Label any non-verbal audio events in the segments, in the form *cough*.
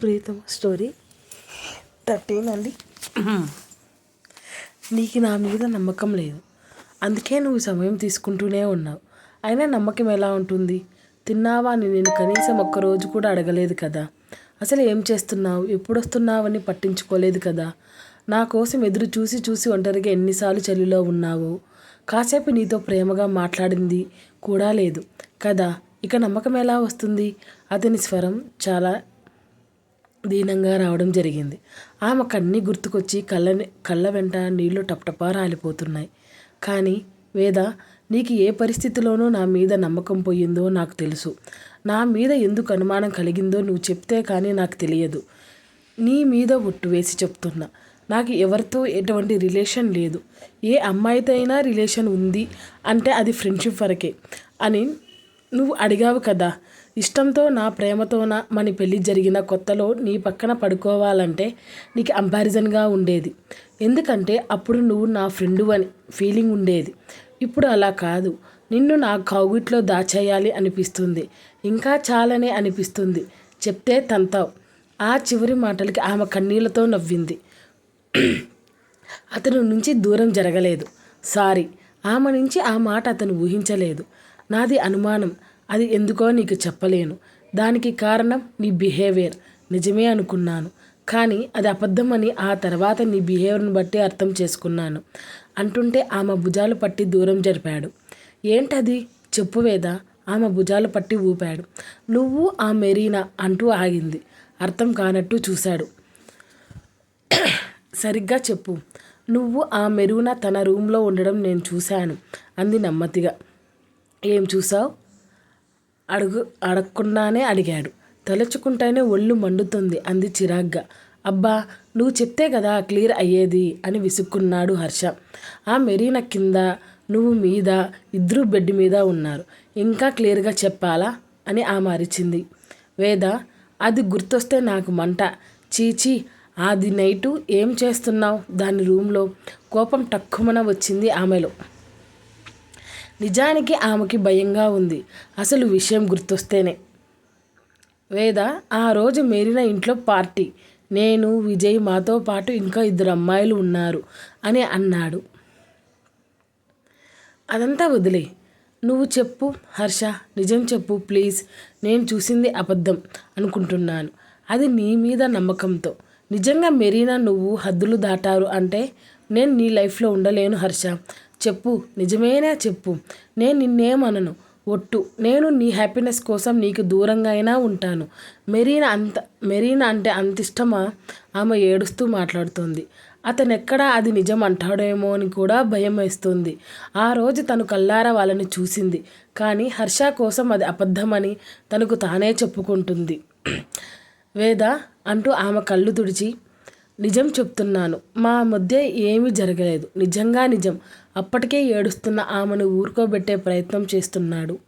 ప్రీతమ story thirteen అండి *clears throat* నీకు నా మీద నమ్మకం లేదు. అందుకే నువ్వు సమయం తీసుకుంటూనే ఉన్నావు. అయినా నమ్మకం ఎలా ఉంటుంది? తిన్నావా అని నేను కనీసం ఒక్కరోజు కూడా అడగలేదు కదా. అసలు ఏం చేస్తున్నావు? ఎప్పుడు వస్తున్నావని పట్టించుకోలేదు కదా. నా కోసం ఎదురు చూసి చూసి ఒంటరిగా ఎన్నిసార్లు చలిలో ఉన్నావు? కాసేపు నీతో ప్రేమగా మాట్లాడింది కూడా లేదు కదా. ఇక నమ్మకం ఎలా వస్తుంది? అతని స్వరం చాలా దీనంగా రావడం జరిగింది. ఆమె కన్నీ గుర్తుకొచ్చి కళ్ళ కళ్ళ వెంట నీళ్ళు టపటపా రాలిపోతున్నాయి. కానీ వేద నీకు ఏ పరిస్థితిలోనూ నా మీద నమ్మకం పోయిందో నాకు తెలుసు. నా మీద ఎందుకు అనుమానం కలిగిందో నువ్వు చెప్తే కానీ నాకు తెలియదు. నీ మీద ఒట్టు వేసి చెప్తున్నా. నాకు ఎవరితో ఎటువంటి రిలేషన్ లేదు. ఏ అమ్మాయితో అయినా రిలేషన్ ఉంది అంటే అది ఫ్రెండ్షిప్ వరకే అని నువ్వు అడిగావు కదా. ఇష్టంతో నా ప్రేమతో నా మన పెళ్ళి జరిగిన కొత్తలో నీ పక్కన పడుకోవాలంటే నీకు అంపారిజన్గా ఉండేది. ఎందుకంటే అప్పుడు నువ్వు నా ఫ్రెండు అని ఫీలింగ్ ఉండేది. ఇప్పుడు అలా కాదు. నిన్ను నా కౌగిట్లో దాచేయాలి అనిపిస్తుంది. ఇంకా చాలనే అనిపిస్తుంది. చెప్తే తంతావు. ఆ చివరి మాటలకి ఆమె కన్నీళ్ళతో నవ్వింది. అతను నుంచి దూరం జరగలేదు. సారీ. ఆమె నుంచి ఆ మాట అతను ఊహించలేదు. నాది అనుమానం. అది ఎందుకో నీకు చెప్పలేను. దానికి కారణం నీ బిహేవియర్. నిజమే అనుకున్నాను. కానీ అది అబద్ధమని ఆ తర్వాత నీ బిహేవియర్ని బట్టి అర్థం చేసుకున్నాను. అంటుంటే ఆమె భుజాలు పట్టి దూరం జరిపాడు. ఏంటది? చెప్పు వేద? ఆమె భుజాలు పట్టి ఊపాడు. నువ్వు ఆ మెరీనా అంటూ ఆగింది. అర్థం కానట్టు చూశాడు. సరిగ్గా చెప్పు. నువ్వు ఆ మెరూన తన రూమ్లో ఉండడం నేను చూశాను. అంది నెమ్మదిగా. ఏం చూసావు అడుగు అడగకుండానే అడిగాడు. తలుచుకుంటేనే ఒళ్ళు మండుతుంది అంది చిరాగ్గా. అబ్బా నువ్వు చెప్తే కదా క్లియర్ అయ్యేది అని విసుక్కున్నాడు హర్ష. ఆ మెరీన కింద నువ్వు మీద ఇద్దరు బెడ్ మీద ఉన్నారు. ఇంకా క్లియర్గా చెప్పాలా అని ఆమె అరిచింది. వేద అది గుర్తొస్తే నాకు మంట. చీచి అది నైటు ఏం చేస్తున్నావు దాని రూమ్లో? కోపం టక్కుమన వచ్చింది ఆమెలో. నిజానికి ఆమెకి భయంగా ఉంది. అసలు విషయం గుర్తొస్తేనే. వేద ఆ రోజు మేరిన ఇంట్లో పార్టీ. నేను విజయ్ మాతో పాటు ఇంకా ఇద్దరు అమ్మాయిలు ఉన్నారు అని అన్నాడు. అదంతా వదిలే. నువ్వు చెప్పు హర్ష. నిజం చెప్పు ప్లీజ్. నేను చూసింది అబద్ధం అనుకుంటున్నాను. అది నీ మీద నమ్మకంతో. నిజంగా మెరీనా నువ్వు హద్దులు దాటారు అంటే నేను నీ లైఫ్లో ఉండలేను హర్ష. చెప్పు నిజమేనా చెప్పు. నేను నిన్నేమనను? ఒట్టు. నేను నీ హ్యాపీనెస్ కోసం నీకు దూరంగా అయినా ఉంటాను. మెరీనా అంత మెరీనా అంటే అంత ఇష్టమా? ఆమె ఏడుస్తూ మాట్లాడుతుంది. అతను ఎక్కడా అది నిజం అంటాడేమో అని కూడా భయం వేస్తుంది ఆ రోజు తను కల్లారా వాళ్ళని చూసింది. కానీ హర్ష కోసం అది అబద్ధమని తనకు తానే చెప్పుకుంటుంది. *clears throat* వేద అంటూ ఆమె కళ్ళు తుడిచి నిజం చెప్తున్నాను. మా మధ్య ఏమీ జరగలేదు. నిజంగా నిజం. అప్పటికే ఏడుస్తున్న ఆమెను ఊరుకోబెట్టే ప్రయత్నం చేస్తున్నాడు.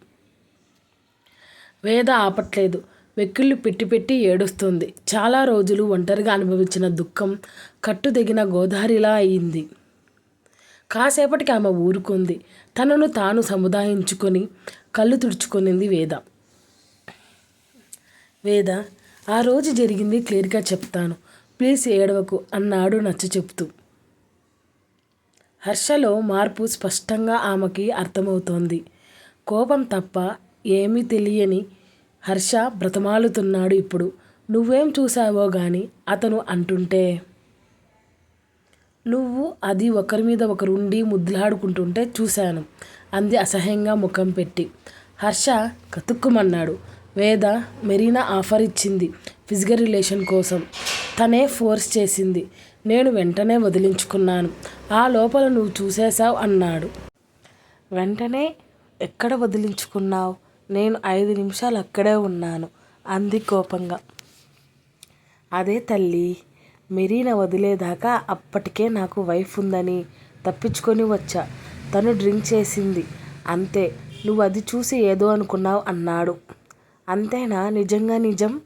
వేద ఆపట్లేదు. వెక్కిళ్ళు పెట్టి పెట్టి ఏడుస్తుంది. చాలా రోజులు ఒంటరిగా అనుభవించిన దుఃఖం కట్టుదగిన గోదారిలా అయింది. కాసేపటికి ఆమె ఊరుకుంది. తనను తాను సముదాయించుకొని కళ్ళు తుడుచుకునింది వేద. వేద ఆ రోజు జరిగింది క్లియర్గా చెప్తాను. ప్లీజ్ ఏడవకు అన్నాడు నచ్చ చెప్తూ హర్షలో మార్పు స్పష్టంగా ఆమెకి అర్థమవుతోంది. కోపం తప్ప ఏమీ తెలియని హర్ష బ్రతమాలుతున్నాడు ఇప్పుడు. నువ్వేం చూసావో గాని అతను అంటుంటే నువ్వు అది ఒకరి మీద ఒకరు ఉండి ముద్దులాడుకుంటుంటే చూశాను అంది అసహ్యంగా ముఖం పెట్టి. హర్ష కతుక్కుమన్నాడు. వేద మెరీనా ఆఫర్ ఇచ్చింది ఫిజికల్ రిలేషన్ కోసం. తనే ఫోర్స్ చేసింది. నేను వెంటనే వదిలించుకున్నాను. ఆ లోపల నువ్వు చూసేశావు అన్నాడు. వెంటనే ఎక్కడ వదిలించుకున్నావు? నేను ఐదు నిమిషాలు అక్కడే ఉన్నాను అంది కోపంగా. అదే తల్లి మెరీనా వదిలేదాకా అప్పటికే నాకు వైఫ్ ఉందని తప్పించుకొని వచ్చా. తను డ్రింక్ చేసింది. అంతే నువ్వు అది చూసి ఏదో అనుకున్నావు అన్నాడు. అంతేనా? నిజంగా నిజం?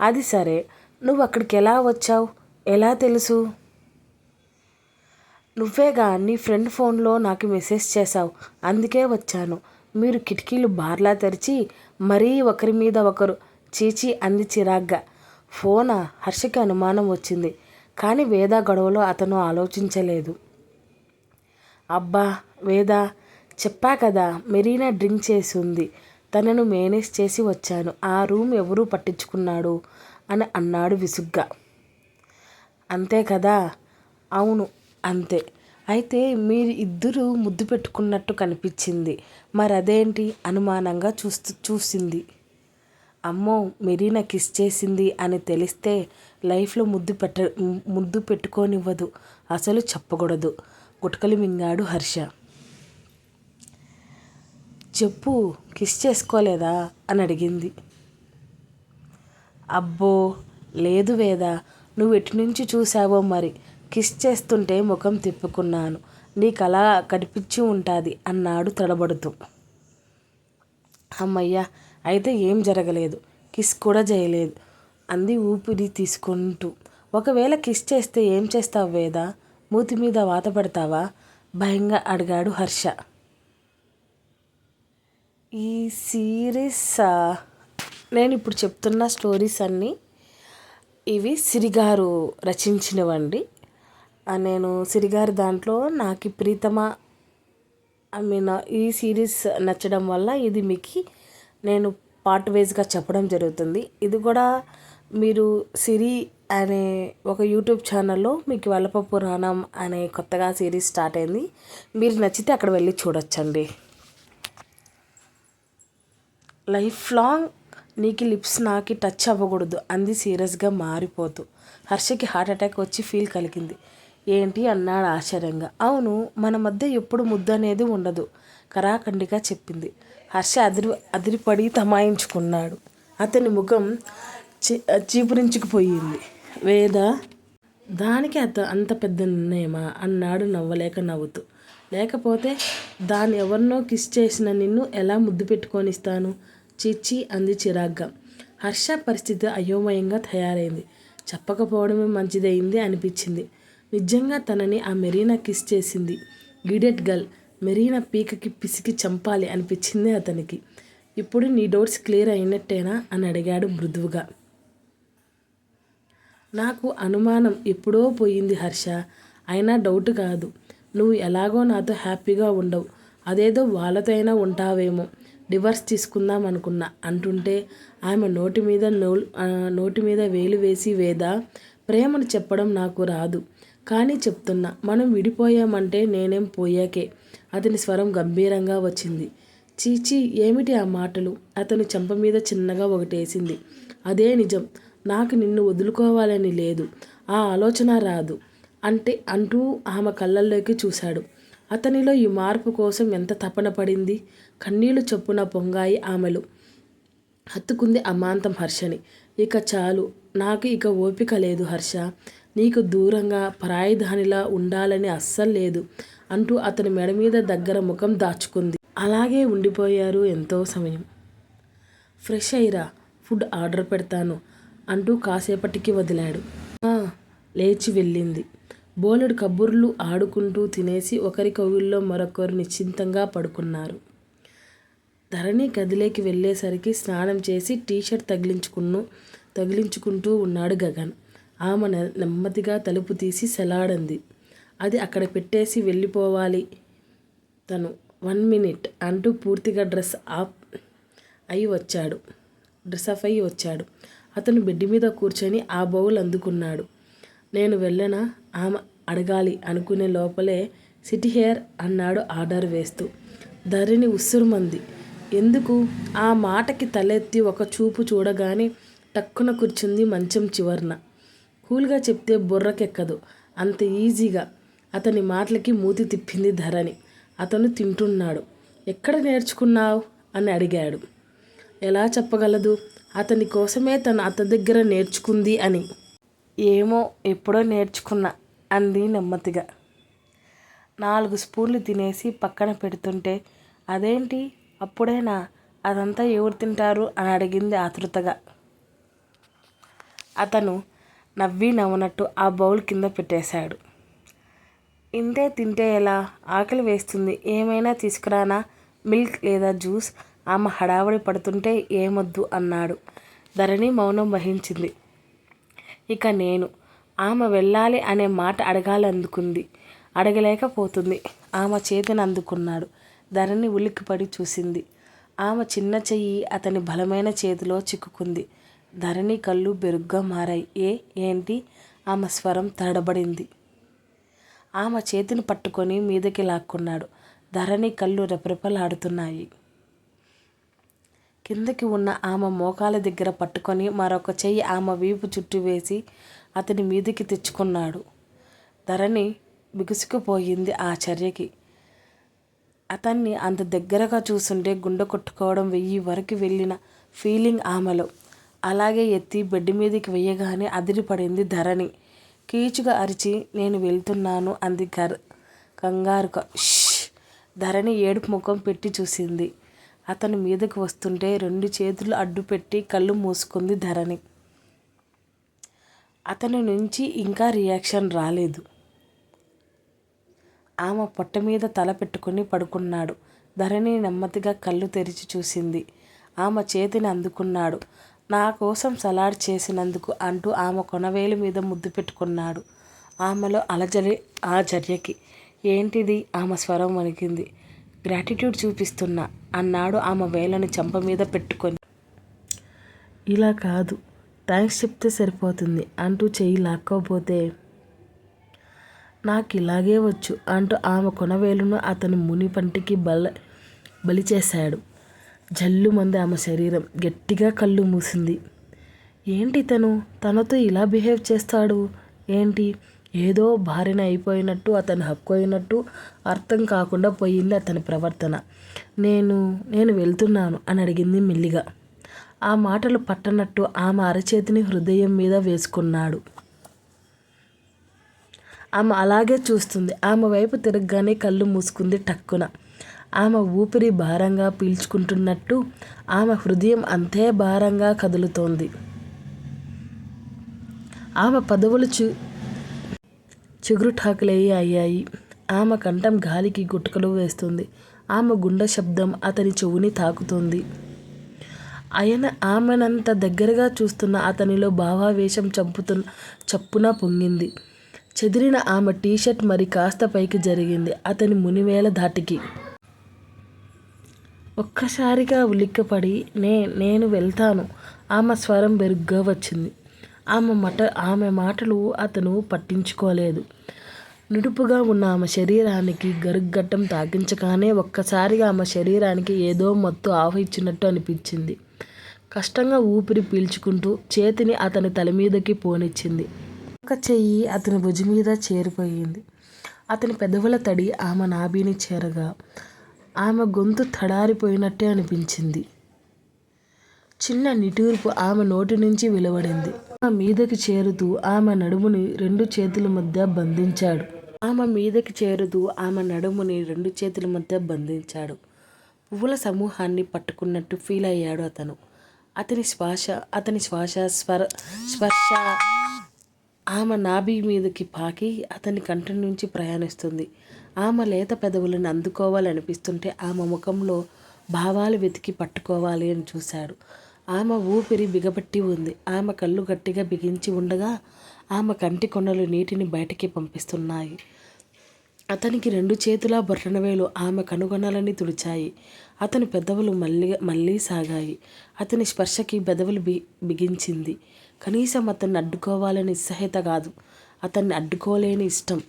అది సరే. నువ్వు అక్కడికి ఎలా వచ్చావు? ఎలా తెలుసు? నువ్వేగా నీ ఫ్రెండ్ ఫోన్లో నాకు మెసేజ్ చేశావు. అందుకే వచ్చాను. మీరు కిటికీలు బార్లా తెరిచి మరీ ఒకరి మీద ఒకరు చీచి అంది చిరాగ్గా. ఫోనా? హర్షకి అనుమానం వచ్చింది. కానీ వేద గొడవలో అతను ఆలోచించలేదు. అబ్బా వేద చెప్పా కదా మెరీనా డ్రింక్ చేసి ఉంది. తనను మేనేజ్ చేసి వచ్చాను. ఆ రూమ్ ఎవరు పట్టించుకున్నాడు అని అన్నాడు విసుగ్గా. అంతే కదా? అవును అంతే. అయితే మీరు ఇద్దరు ముద్దు పెట్టుకున్నట్టు కనిపించింది. మరి అదేంటి అనుమానంగా చూస్తూ చూసింది. అమ్మో మెరీనా కిస్ చేసింది అని తెలిస్తే లైఫ్లో ముద్దు పెట్ట ముద్దు పెట్టుకోనివ్వదు. అసలు చెప్పకూడదు. గుటకలు మింగాడు హర్ష. చెప్పు కిస్ చేసుకోలేదా? అని అడిగింది. అబ్బో లేదు వేద నువ్వు ఎటు నుంచి చూసావో మరి. కిస్ చేస్తుంటే ముఖం తిప్పుకున్నాను. నీకు అలా కనిపించి ఉంటుంది అన్నాడు తడబడుతూ. అమ్మయ్యా అయితే ఏం జరగలేదు. కిస్ కూడా చేయలేదు అంది ఊపిరి తీసుకుంటూ. ఒకవేళ కిస్ చేస్తే ఏం చేస్తావు వేద? మూతి మీద వాత పెడతావా? భయంగా అడిగాడు హర్ష. ఈ సిరీస్ నేను ఇప్పుడు చెప్తున్న స్టోరీస్ అన్నీ ఇవి సిరిగారు రచించినవండి. నేను సిరిగారి దాంట్లో నాకు ప్రీతమ ఐ మీన్ ఈ సిరీస్ నచ్చడం వల్ల ఇది మీకు నేను పార్ట్ వైజ్గా చెప్పడం జరుగుతుంది. ఇది కూడా మీరు సిరి అనే ఒక యూట్యూబ్ ఛానల్లో మీకు వలప పురాణం అనే కొత్తగా సిరీస్ స్టార్ట్ అయింది. మీరు నచ్చితే అక్కడ వెళ్ళి చూడొచ్చండి. లైఫ్ లాంగ్ నీకు లిప్స్ నాకి టచ్ అవ్వకూడదు. అంది సీరియస్గా మారిపోతూ. హర్షకి హార్ట్ అటాక్ వచ్చి ఫీల్ కలిగింది. ఏంటి అన్నాడు ఆశ్చర్యంగా. అవును మన మధ్య ఎప్పుడు ముద్దు అనేది ఉండదు కరాఖండిగా చెప్పింది. హర్ష అదిరి అదిరిపడి తమాయించుకున్నాడు. అతని ముఖం చీపురించుకుపోయింది. వేద? దానికి అత అంత పెద్ద నిర్ణయమా? అన్నాడు నవ్వలేక నవ్వుతూ. లేకపోతే దాన్ని ఎవరినో కిస్ చేసిన నిన్ను ఎలా ముద్దు పెట్టుకొనిస్తాను? చిచ్చి అంది చిరాగ్గా. హర్ష పరిస్థితి అయోమయంగా తయారైంది. చెప్పకపోవడమే మంచిదైంది అనిపించింది. నిజంగా తనని ఆ మెరీనా కిస్ చేసింది. గిడెట్ గర్ల్ మెరీనా పీకకి పిసికి చంపాలి అనిపించింది అతనికి. ఇప్పుడు నీ డౌట్స్ క్లియర్ అయినట్టేనా? అని అడిగాడు మృదువుగా. నాకు అనుమానం ఎప్పుడో పోయింది హర్ష. అయినా డౌట్ కాదు. నువ్వు ఎలాగో నాతో హ్యాపీగా ఉండవు. అదేదో వాళ్ళతో అయినా ఉంటావేమో. డివర్స్ తీసుకుందాం అనుకున్నా. అంటుంటే ఆమె నోటి మీద నోటి మీద వేలు వేసి వేద? ప్రేమను చెప్పడం నాకు రాదు. కానీ చెప్తున్నా మనం విడిపోయామంటే నేనేం పోయాకే? అతని స్వరం గంభీరంగా వచ్చింది. చీచీ ఏమిటి ఆ మాటలు? అతను చెంప మీద చిన్నగా ఒకటేసింది. అదే నిజం. నాకు నిన్ను వదులుకోవాలని లేదు. ఆ ఆలోచన రాదు. అంటే అంటూ ఆమె కళ్ళల్లోకి చూశాడు. అతనిలో ఈ మార్పు కోసం ఎంత తపన పడింది? కన్నీళ్ళు చొప్పున పొంగాయి ఆమెలు. హత్తుకుంది అమాంతం హర్షని. ఇక చాలు. నాకు ఇక ఓపిక లేదు హర్ష. నీకు దూరంగా పరాయిధానిలా ఉండాలని అస్సలు లేదు అంటూ అతని మెడ మీద దగ్గర ముఖం దాచుకుంది. అలాగే ఉండిపోయారు ఎంతో సమయం. ఫ్రెష్ అయ్యిరా ఫుడ్ ఆర్డర్ పెడతాను అంటూ కాసేపటికి వదిలాడు. లేచి వెళ్ళింది. బోలెడు కబుర్లు ఆడుకుంటూ తినేసి ఒకరి కవుల్లో మరొకరు నిశ్చింతంగా పడుకున్నారు. ధరణి గదిలోకి వెళ్ళేసరికి స్నానం చేసి టీషర్ట్ తగిలించుకున్ను తగిలించుకుంటూ ఉన్నాడు గగన్. ఆమె నెమ్మదిగా తలుపు తీసి సెలాడంది. అది అక్కడ పెట్టేసి వెళ్ళిపోవాలి తను. వన్ మినిట్ అంటూ పూర్తిగా డ్రెస్ ఆఫ్ అయి వచ్చాడు. డ్రెస్ ఆఫ్ అయి వచ్చాడు. అతను బెడ్ మీద కూర్చొని ఆ బౌల్ అందుకున్నాడు. నేను వెళ్ళనా? ఆమె అడగాలి అనుకునే లోపలే సిటీ హెయిర్ అన్నాడు ఆర్డర్ వేస్తూ. ధరణి ఉస్సురుమంది ఎందుకు? ఆ మాటకి తలెత్తి ఒక చూపు చూడగానే టక్కున కూర్చుంది మంచం చివర్న. కూల్గా చెప్తే బుర్రకెక్కదు. అంత ఈజీగా. అతని మాటలకి మూతి తిప్పింది ధరణి. అతను తింటున్నాడు. ఎక్కడ నేర్చుకున్నావు? అని అడిగాడు. ఎలా చెప్పగలదు? అతని కోసమే తను అత దగ్గర నేర్చుకుంది అని. ఏమో ఎప్పుడో నేర్చుకున్నా అంది నెమ్మదిగా. నాలుగు స్పూన్లు తినేసి పక్కన పెడుతుంటే అదేంటి? అప్పుడేనా? అదంతా ఎవరు తింటారు? అని అడిగింది ఆతృతగా. అతను నవ్వి నవ్వనట్టు ఆ బౌల్ కింద పెట్టేశాడు. ఇంతే తింటే ఎలా? ఆకలి వేస్తుంది. ఏమైనా తీసుకురానా? మిల్క్ లేదా జ్యూస్? ఆమె హడావడి పడుతుంటే ఏమొద్దు అన్నాడు. ధరణి మౌనం వహించింది. ఇక నేను. ఆమె వెళ్ళాలి అనే మాట అడగాలందుకుంది అడగలేకపోతుంది. ఆమె చేతిని అందుకున్నాడు. ధరణి ఉలిక్కిపడి చూసింది. ఆమె చిన్న చెయ్యి అతని బలమైన చేతిలో చిక్కుకుంది. ధరణి కళ్ళు బెరుగ్గా మారాయి. ఏ ఏంటి? ఆమె స్వరం తడబడింది. ఆమె చేతిని పట్టుకొని మీదకి లాక్కున్నాడు. ధరణి కళ్ళు రెపరెపలాడుతున్నాయి. కిందకి ఉన్న ఆమె మోకాల దగ్గర పట్టుకొని మరొక చెయ్యి ఆమె వీపు చుట్టూ వేసి అతని మీదికి తెచ్చుకున్నాడు. ధరణి బిగుసుకుపోయింది ఆ చర్యకి అతన్ని అంత దగ్గరగా చూస్తుంటే గుండె కొట్టుకోవడం వెయ్యి వరకు వెళ్ళిన ఫీలింగ్ ఆమెలో. అలాగే ఎత్తి బెడ్ మీదకి వెయ్యగానే అదిరిపడింది ధరణి. కీచుగా అరిచి నేను వెళ్తున్నాను అంది గర్ కంగారుగా. ధరణి ఏడుపు ముఖం పెట్టి చూసింది. అతను మీదకు వస్తుంటే రెండు చేతులు అడ్డుపెట్టి కళ్ళు మూసుకుంది ధరణి. అతని నుంచి ఇంకా రియాక్షన్ రాలేదు. ఆమె పొట్ట మీద తల పెట్టుకుని పడుకున్నాడు. ధరణి నెమ్మదిగా కళ్ళు తెరిచి చూసింది. ఆమె చేతిని అందుకున్నాడు. నా కోసం సలాడ్ చేసినందుకు అంటూ ఆమె కొనవేలు మీద ముద్దు పెట్టుకున్నాడు. ఆమెలో అలజడి ఆ చర్యకి ఏంటిది? ఆమె స్వరం వణికింది. గ్రాటిట్యూడ్ చూపిస్తున్నా అన్నాడు ఆమె వేలని చెంప మీద పెట్టుకొని. ఇలా కాదు. థ్యాంక్స్ చెప్తే సరిపోతుంది అంటూ చెయ్యి లాక్కోపోతే నాకు ఇలాగే వచ్చు అంటూ ఆమె కొనవేలును అతని ముని పంటికి బల బలి చేశాడు. జల్లుమంది ఆమె శరీరం గట్టిగా కళ్ళు మూసింది. ఏంటి తను? తనతో ఇలా బిహేవ్ చేస్తాడు? ఏంటి? ఏదో భార్యన అయిపోయినట్టు అతని హక్కు అయినట్టు అర్థం కాకుండా పోయింది అతని ప్రవర్తన. నేను నేను వెళ్తున్నాను అని అడిగింది మెల్లిగా. ఆ మాటలు పట్టనట్టు ఆమె అరచేతిని హృదయం మీద వేసుకున్నాడు. ఆమె అలాగే చూస్తుంది. ఆమె వైపు తిరగగానే కళ్ళు మూసుకుంది టక్కున. ఆమె ఊపిరి భారంగా పీల్చుకుంటున్నట్టు ఆమె హృదయం అంతే భారంగా కదులుతోంది. ఆమె పదవులు చూ చిగురుటాకులయ్యి అయ్యాయి. ఆమె కంఠం గాలికి గుట్టకలు వేస్తుంది. ఆమె గుండె శబ్దం అతని చెవుని తాకుతుంది. ఆయన ఆమెనంత దగ్గరగా చూస్తున్న అతనిలో భావావేశం చంపుతున్న చప్పున పొంగింది. చెదిరిన ఆమె టీషర్ట్ మరి కాస్త పైకి జరిగింది. అతని మునివేల ధాటికి. ఒక్కసారిగా ఉలిక్కపడి నే నేను వెళ్తాను. ఆమె స్వరం బెరుగ్గా వచ్చింది. ఆమె మట ఆమె మాటలు అతను పట్టించుకోలేదు. నుడుపుగా ఉన్న ఆమె శరీరానికి గరుగ్గట్టం తాకించగానే ఒక్కసారిగా ఆమె శరీరానికి ఏదో మత్తు ఆవహించినట్టు అనిపించింది. కష్టంగా ఊపిరి పీల్చుకుంటూ చేతిని అతని తల మీదకి పోనిచ్చింది. ఒక చెయ్యి అతని భుజం మీద చేరిపోయింది. అతని పెదవుల తడి ఆమె నాభిని చేరగా ఆమె గొంతు తడారిపోయినట్టే అనిపించింది. చిన్న నిటూర్పు ఆమె నోటి నుంచి వెలువడింది. మీదకి చేరుతూ ఆమె నడుముని రెండు చేతుల మధ్య బంధించాడు. ఆమె మీదకి చేరుతూ ఆమె నడుముని రెండు చేతుల మధ్య బంధించాడు. పువ్వుల సమూహాన్ని పట్టుకున్నట్టు ఫీల్ అయ్యాడు అతను. అతని శ్వాస అతని శ్వాస స్వర స్పర్శ ఆమె నాభి మీదకి పాకి అతని కంటి నుంచి ప్రయాణిస్తుంది. ఆమె లేత పెదవులను అందుకోవాలనిపిస్తుంటే ఆమె ముఖంలో భావాలు వెతికి పట్టుకోవాలి అని చూశాడు. ఆమె ఊపిరి బిగబట్టి ఉంది. ఆమె కళ్ళు గట్టిగా బిగించి ఉండగా ఆమె కంటి కొండలు నీటిని బయటికి పంపిస్తున్నాయి. అతనికి రెండు చేతుల బొర్రనవేలు ఆమె కనుగొనాలని తుడిచాయి. అతని పెదవులు మళ్ళీ మళ్ళీ సాగాయి. అతని స్పర్శకి పెదవులు బి బిగించింది. కనీసం అతన్ని అడ్డుకోవాలని నిస్సహిత కాదు. అతన్ని అడ్డుకోలేని ఇష్టం.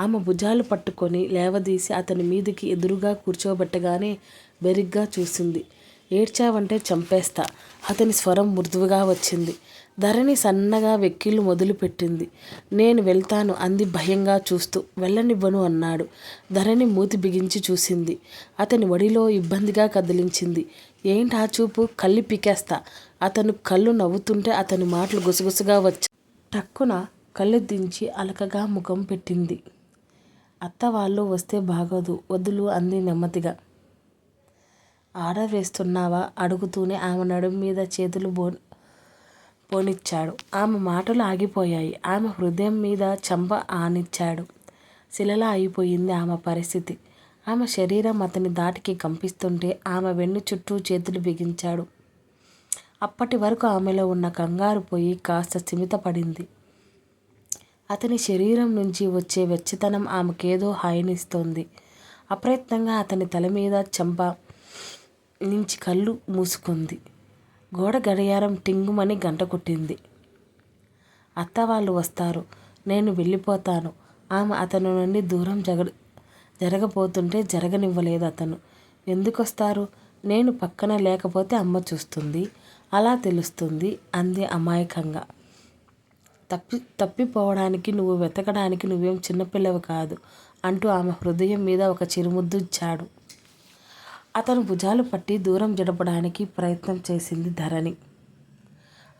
ఆమె భుజాలు పట్టుకొని లేవదీసి అతని మీదికి ఎదురుగా కూర్చోబెట్టగానే బెరిగ్గా చూసింది. ఏడ్చావంటే చంపేస్తా. అతని స్వరం మృదువుగా వచ్చింది. ధరణి సన్నగా వెక్కిళ్ళు మొదలుపెట్టింది. నేను వెళ్తాను అంది భయంగా చూస్తూ. వెళ్ళనివ్వను అన్నాడు. ధరణి మూతి బిగించి చూసింది. అతని వడిలో ఇబ్బందిగా కదిలించింది. ఏంటి ఆ చూపు? కళ్ళు పీకేస్తా. అతను కళ్ళు నవ్వుతుంటే అతని మాటలు గుసగుసగా వచ్చి. టక్కున కళ్ళు దించి అలకగా ముఖం పెట్టింది. అత్త వాళ్ళు వస్తే బాగోదు. వదులు అంది నెమ్మదిగా. ఆర్డర్ వేస్తున్నావా? అడుగుతూనే ఆమె నడుము మీద చేతులు బో పోనిచ్చాడు. ఆమె మాటలు ఆగిపోయాయి. ఆమె హృదయం మీద చంప ఆనిచ్చాడు. శిలలా అయిపోయింది ఆమె పరిస్థితి. ఆమె శరీరం అతని దాటికి కంపిస్తుంటే ఆమె వెన్ను చుట్టూ చేతులు బిగించాడు. అప్పటి వరకు ఆమెలో ఉన్న కంగారు పోయి కాస్త స్థిమితపడింది. అతని శరీరం నుంచి వచ్చే వెచ్చతనం ఆమెకేదో హాయినిస్తోంది. అప్రయత్నంగా అతని తల మీద చంప నుంచి కళ్ళు మూసుకుంది. గోడ గడియారం టింగుమని గంట కొట్టింది. అత్త వాళ్ళు వస్తారు. నేను వెళ్ళిపోతాను. ఆమె అతను నుండి దూరం జగ జరగబోతుంటే జరగనివ్వలేదు అతను. ఎందుకొస్తారు? నేను పక్కన లేకపోతే అమ్మ చూస్తుంది. అలా తెలుస్తుంది అంది అమాయకంగా. తప్పి తప్పిపోవడానికి నువ్వు వెతకడానికి నువ్వేం చిన్నపిల్లవి కాదు అంటూ ఆమె హృదయం మీద ఒక చిరుముద్దు ఇచ్చాడు. అతను భుజాలు పట్టి దూరం జడపడానికి ప్రయత్నం చేసింది ధరణి.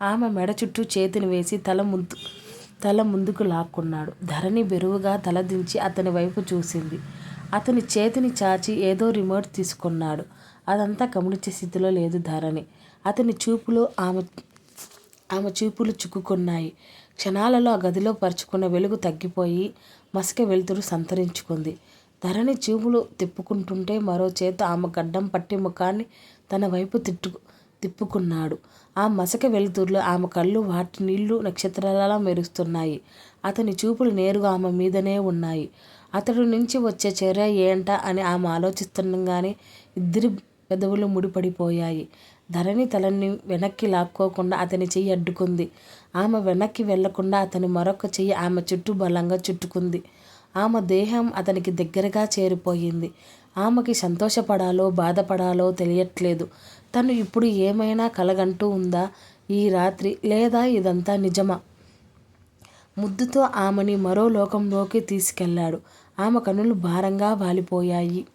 ఆమె మెడ చుట్టూ చేతిని వేసి తల ముందు తల ముందుకు లాక్కున్నాడు. ధరణి బెరువుగా తలదించి అతని వైపు చూసింది. అతని చేతిని చాచి ఏదో రిమోట్ తీసుకున్నాడు. అదంతా గమనించే స్థితిలో లేదు ధరణి. అతని చూపులో ఆమె ఆమె చూపులు చిక్కుకున్నాయి. క్షణాలలో ఆ గదిలో పరుచుకున్న వెలుగు తగ్గిపోయి మసక వెలుతురు సంతరించుకుంది. ధరణి చూపులు తిప్పుకుంటుంటే మరో చేత ఆమె గడ్డం పట్టి ముఖాన్ని తన వైపు తిట్టు తిప్పుకున్నాడు. ఆ మసక వెలుతురులో ఆమె కళ్ళు వాటి నీళ్ళు నక్షత్రాలలా మెరుస్తున్నాయి. అతని చూపులు నేరుగా ఆమె మీదనే ఉన్నాయి. అతడి నుంచి వచ్చే చర్య ఏంట అని ఆమె ఆలోచిస్తుండగానే ఇద్దరి పెదవులు ముడిపడిపోయాయి. ధరణి తలని వెనక్కి లాక్కోకుండా అతని చెయ్యి అడ్డుకుంది. ఆమె వెనక్కి వెళ్ళకుండా అతని మరొక చెయ్యి ఆమె చుట్టూ బలంగా చుట్టుకుంది. ఆమె దేహం అతనికి దగ్గరగా చేరిపోయింది. ఆమెకి సంతోషపడాలో బాధపడాలో తెలియట్లేదు. తను ఇప్పుడు ఏమైనా కలగంటూ ఉందా? ఈ రాత్రి లేదా ఇదంతా నిజమా? ముద్దుతో ఆమెని మరో లోకంలోకి తీసుకెళ్ళాడు. ఆమె కనులు భారంగా వాలిపోయాయి.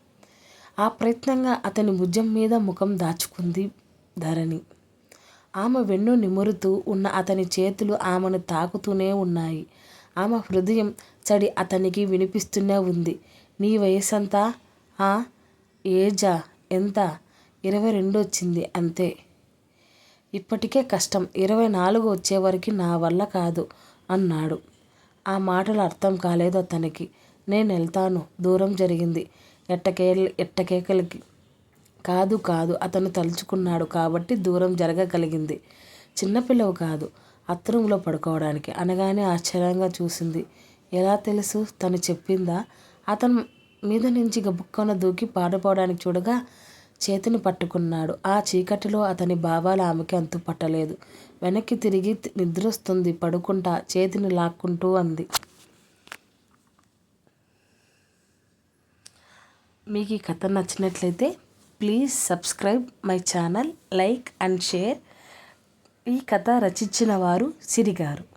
ఆ ప్రయత్నంగా అతని భుజం మీద ముఖం దాచుకుంది ధరణి. ఆమె వెన్ను నిమురుతూ ఉన్న అతని చేతులు ఆమెను తాకుతూనే ఉన్నాయి. ఆమె హృదయం అచ్చడి అతనికి వినిపిస్తూనే ఉంది. నీ వయసంతా? ఆ? ఏజా? ఎంత? ఇరవై రెండు వచ్చింది అంతే. ఇప్పటికే కష్టం. ఇరవై నాలుగు వచ్చేవరకు నా వల్ల కాదు అన్నాడు. ఆ మాటలు అర్థం కాలేదు అతనికి. నేను వెళ్తాను. దూరం జరిగింది. ఎట్టకే ఎట్టకేకలకి కాదు కాదు. అతను తలుచుకున్నాడు కాబట్టి దూరం జరగగలిగింది. చిన్నపిల్లవు కాదు. అత్తరంలో పడుకోవడానికి. అనగానే ఆశ్చర్యంగా చూసింది. ఎలా తెలుసు? తను చెప్పిందా? అతను మీద నుంచి గబుక్కన దూకి పాడుపోవడానికి చూడగా చేతిని పట్టుకున్నాడు. ఆ చీకటిలో అతని భావాలు ఆమెకి అంతు పట్టలేదు. వెనక్కి తిరిగి నిద్రొస్తుంది. పడుకుంటా చేతిని లాక్కుంటూ అంది. మీకు ఈ కథ నచ్చినట్లయితే please subscribe my channel like and share. ఈ కథ రచించిన వారు సిరిగారు.